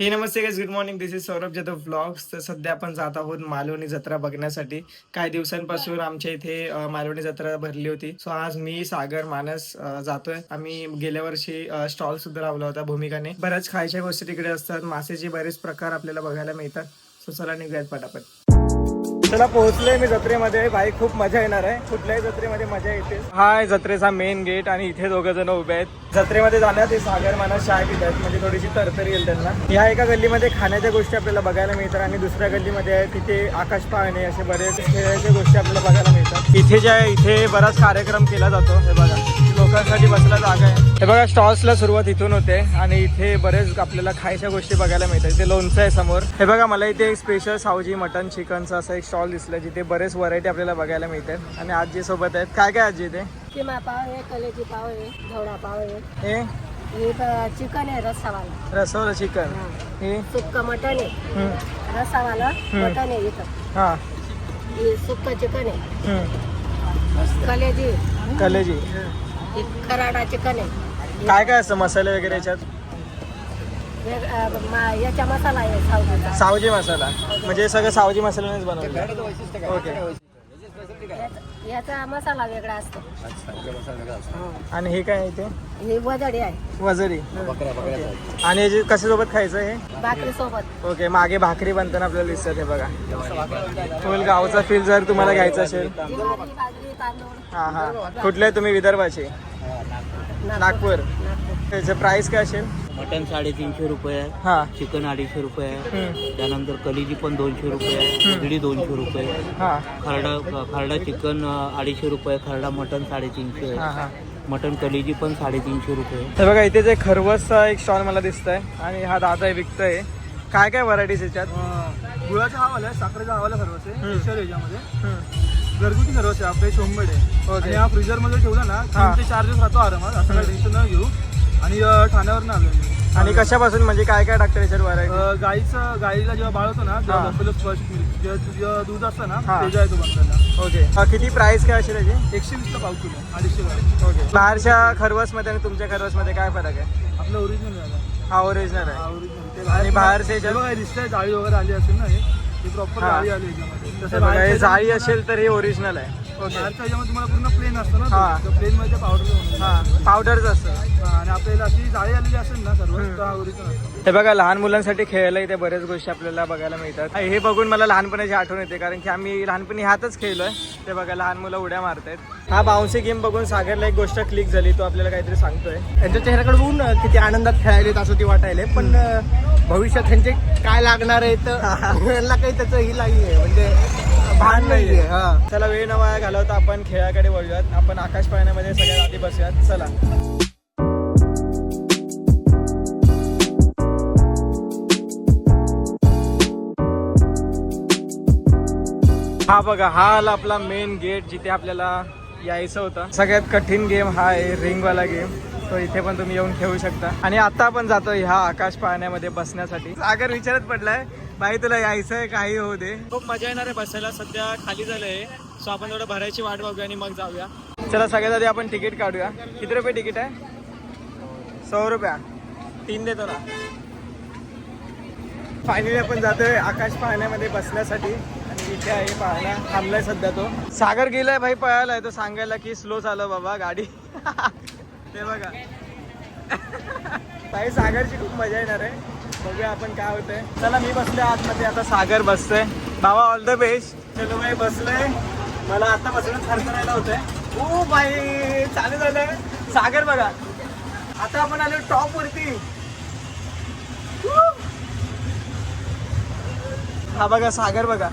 हे नमस्ते guys good morning this is Saurabh Jadhav vlogs तर सध्या आपण जात आहोत मालवणी जत्रा बघण्यासाठी. काही दिवसांपासून आमच्या इथे मालवणी जत्रा भरली होती. सो आज मी सागर मानस जातोय. आम्ही गेल्या वर्षी स्टॉल सुद्धा लावला होता भूमिकाने. बऱ्याच खायच्या गोष्टी तिकडे असतात. मासेचे बरेच प्रकार आपल्याला बघायला मिळतात. सो चला निघूयात पटापट. चला पोहोचलोय मी जत्रेमध्ये. भाई खूप मजा येणार आहे. कुठल्याही जत्रेमध्ये मजा येते. हा आहे जत्रेचा मेन गेट आणि इथे दोघं जण उभे आहेत. जत्रेमध्ये जाण्यात ते सागर मानस शाय पितात म्हणजे थोडीशी तरतरी येईल त्यांना. ह्या एका गल्लीमध्ये खाण्याच्या गोष्टी आपल्याला बघायला मिळतात आणि दुसऱ्या गल्लीमध्ये आहे तिथे आकाश पाहणे असे बरेच खेळाच्या गोष्टी आपल्याला बघायला मिळतात. इथे जे आहे इथे बराच कार्यक्रम केला जातो. हे बघा. लोकांसाठी बसला जागा आहे. हे बघा स्टॉल्सला सुरुवात इथून होते आणि इथे बरेच आपल्याला खायच्या गोष्टी बघायला मिळतात. इथे लोणचं आहे समोर. हे बघा मला इथे एक स्पेशल सावजी मटन चिकनचा असा एक स्टॉल दिसला जिथे बरेच व्हरायटी आपल्याला बघायला मिळतात. आणि आजी सोबत आहेत. काय काय आजी इथे? किमा पाव आहे कलेजी पाव आहे धवडा पाव आहे. हे? चिकन आहे रसवलं. चिकन. हे. सुक्क मटन आहे. हम्म, रस्सावाला मटन आहे इथं. हा. हे सुक्क चिकन आहे. कलेजी. कलेजी. हे खराडा चिकन आहे. काय काय असतं मसाले वगैरे याच्यात? अ, मा- याचा मसाला आहे सावजीचा. सावजी मसाला. म्हणजे सगळं सावजी मसाल्यानेच बनवलं. ओके. याचा- याचा मसाला वेगळा असतो. आणि हे काय आहे इथे? हे वजडी आहे. वजरी. आणि याची कशासोबत खायचं हे? भाकरी सोबत. ओके मागे भाकरी बनताना आपल्याला दिसतात हे बघा. फुल गावचा फील जर तुम्हाला घ्यायचा असेल. ज्वारी बाजरी तांदूळ. हा हा. कुठले तुम्ही विदर्भाचे? नागपूर. नागपूर. त्याचं प्राइस काय असेल? मटन साडेतीनशे रुपये आहे. हा. चिकन अडीचशे रुपये आहे. त्यानंतर कलिजी पण दोनशे रुपये आहे. उघडी दोनशे रुपये हा. खरडा खरडा चिकन अडीचशे रुपये खरडा मटन साडेतीनशे हा आहे. हा मटन कलिजी पण साडेतीनशे रुपये हे बघा इथे जे खरवसचा एक स्टॉल मला दिसतंय आणि हा दादा विकतोय. काय काय व्हरायटीज याच्यात? गुळाचा हवाला आहे साखरेचा हवाला सर्वच आहे. मिक्सर याच्यामध्ये. घरगुती सर्वच आहे आपले शोंबड आहे. आणि हा फ्रीजरमध्ये ठेवला ना. तीन ते चार दिवस राहतो आरामात. असं काही टेन्शन न घेऊ. आणि अं, ठाण्यावर ना आलो. आणि कशापासून? म्हणजे काय काय टाकतं याच्यात व्हरायटी अं, गाईचं गाईला जेव्हा बाळ होतो ना हा. तेव्हा फर्स्ट मिल्क जेव्हा जेव्हा दूध असतं ना हा. ते आहे तो बनताना ओके. हा, किती प्राइस काय असेल याची? एकशे वीसला पाव किलो अडीचशे ओके. बाहेरच्या खरवसमध्ये आणि तुमच्या खरवसमध्ये काय फरक आहे? आपलं ओरिजिनल आहे. हा ओरिजिनल आहे. ओरिजिनल आणि बाहेरचे जे बघा दिसतंय जाळी वगैरे आली असेल ना हे प्रॉपर हा. जाळी आली याच्यामध्ये. हे तसं बघा, हे बाहेरच्या जाळी असेल तर हे ओरिजिनल आहे. बाहेरच्या तुम्हाला पूर्ण प्लेन असतं हा. ना प्लेन मध्ये पावडर हा. पावडरच असतं. आणि आपल्याला अशी जाळी आलेली असेल ना सर्व हा ओरिजिनल असतो. हे बघा लहान मुलांसाठी खेळायला इथे बऱ्याच गोष्टी आपल्याला बघायला मिळतात. हे बघून मला लहानपणाची आठवण येते कारण की आम्ही लहानपणी ह्यातच खेळलोय. ते बघा लहान मुलं उड्या मारतायत. हा बाउन्सी गेम बघून सागरला एक गोष्ट क्लिक झाली तो आपल्याला काहीतरी सांगतोय. त्यांच्या चेहऱ्याकडे बघून अं, किती आनंदात खेळायलेत असं ती वाटायले पण अं, भविष्यात त्यांचे काय लागणार आहे तर यांना काही त्याचं ही नाही आहे म्हणजे भान नाहीये हा. चला वेळ न वाया घालवता आपण खेळाकडे वळूयात. आपण आकाश पाळण्यामध्ये सगळ्यात आधी बसूयात. चला. हा बघा हा आला आपला मेन गेट जिथे आपल्याला यायचं होतं. सगळ्यात कठीण गेम हा आहे रिंगवाला गेम तो इथे पण तुम्ही येऊन खेळू शकता. आणि आता आपण जातो ह्या आकाश पाळण्यामध्ये बसण्यासाठी. सागर विचारत पडलाय बाई तुला यायचंय काही होऊ दे. खूप मजा येणार आहे बसायला. सध्या खाली झालंय. सो आपण थोडं भरायची वाट बघूया आणि मग जाऊया. चला सगळ्यात आधी आपण तिकीट काढूया. किती रुपये तिकीट आहे? सौ रुपया. तीन देतो ना फायनली आपण जातोय आकाश पाहण्यामध्ये बसण्यासाठी. आणि इथे आहे पाहणा. थांबलाय सध्या तो. सागर गेलाय भाई पळायलाय तो सांगायला की स्लो चालव बाबा गाडी. ते बघा. भाई सागरची खूप मजा येणार आहे. बघूया आपण काय होतंय. चला मी बसले आतमध्ये. आता सागर बसतोय. बाबा ऑल द बेस्ट चलो भाई बसलोय. मला आता बसणं थरथरायला होतंय. ओ भाई चालू झालंय. सागर बघा. आता आपण आलो टॉप वरती. हा बघा सागर बघा.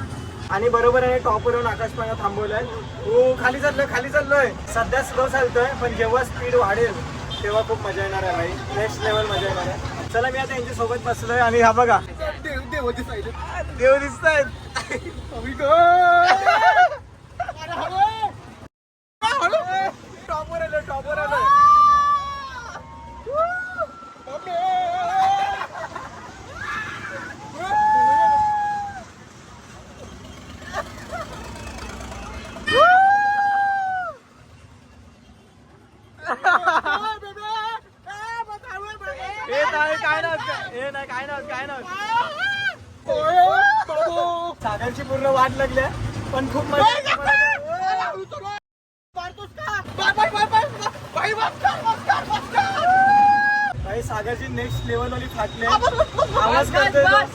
आणि बरोबर आहे टॉपवरून आकाश पाळणा थांबवलंय. हो खाली चाललोय खाली चाललोय. सध्या स्लो चालतोय पण जेव्हा स्पीड वाढेल तेव्हा खूप मजा येणार आहे भाई. नेक्स्ट लेवल मजा येणार आहे. चला मी आता यांच्या सोबत बसलोय आणि हा बघा. देव देव दिसायले. देव दिसत आहेत टॉपवर आलो टॉपवर आलो काय नाव काय नाव सागरची पूर्ण वाट लागली आहे. पण खूप. भाई सागरची नेक्स्ट लेवल वाली फाटले आवाज करतोय.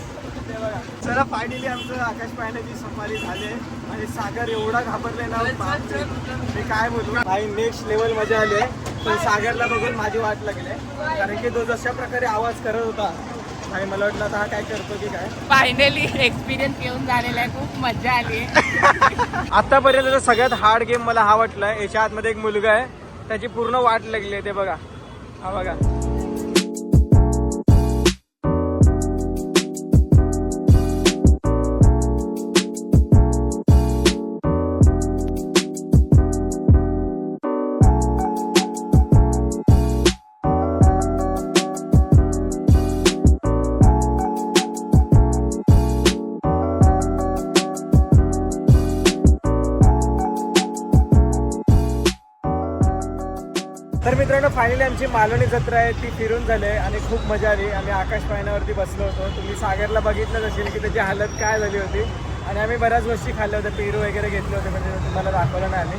चला फायनली आमचं आकाश पाहण्याची सफारी झाली. आणि सागर एवढा घाबरले ना. मी काय बोलू भाई नेक्स्ट लेवल मजा आली पण सागरला बघून माझी वाट लागली. कारण की तो जशा प्रकारे आवाज करत होता आणि मला वाटलं आता हा काय करतो की काय? फायनली एक्सपिरियन्स घेऊन झालेला आहे. खूप मजा आली आतापर्यंत सगळ्यात हार्ड गेम मला हा वाटलाय याच्या आतमध्ये एक मुलगा आहे. त्याची पूर्ण वाट लागली आहे ते बघा. हा बघा. तर मित्रांनो फायनली आमची मालवणी जत्रा आहे ती फिरून झाली आहे आणि खूप मजा आली. आम्ही आकाश पाहण्यावरती बसलो होतो. तुम्ही सागरला बघितलंच असेल की त्याची हालत काय झाली होती. आणि आम्ही बऱ्याच गोष्टी खाल्ल्या होत्या पेरू वगैरे घेतले होते म्हणजे तुम्हाला दाखवलं नाही आम्ही.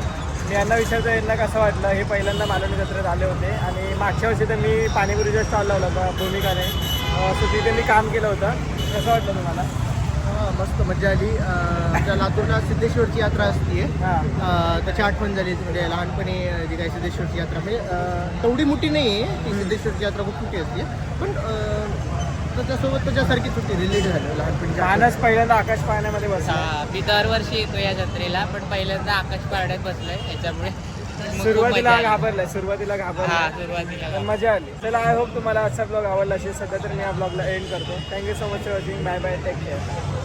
मी यांना विचारतो यांना कसं वाटलं? हे पहिल्यांदा मालवणी जत्रेत आले होते. आणि मागच्या वर्षी तर मी पाणीपुरीचा स्टॉल लावला होता भूमिकाने. सो तिथे मी काम केलं होतं. कसं वाटलं तुम्हाला? मस्त मजा आली. अं, आमच्या लातूरला सिद्धेश्वरची यात्रा असते हां. त्याची आठवण झाली म्हणजे लहानपणी जी काही सिद्धेश्वरची यात्रा म्हणजे अं, तेवढी मोठी नाही आहे ती सिद्धेश्वरची यात्रा खूप मोठी असते पण अं, त्याच्यासोबत त्याच्यासारखीच होती रिलेट झालं लहानपणी मानस पहिल्यांदा आकाश पाहण्यामध्ये बसला. हा, मी दरवर्षी येतो या जत्रेला पण पहिल्यांदा आकाश पारड्यात बसलोय त्याच्यामुळे सुरुवातीला. घाबरलाय सुरुवातीला हा घाबरलाय सुरुवातीला पण मजा आली. चला आय होप तुम्हाला आजचा ब्लॉग आवडला असेल. सध्या तर मी हा ब्लॉगला एंड करतो. Thank you so much for watching bye bye take care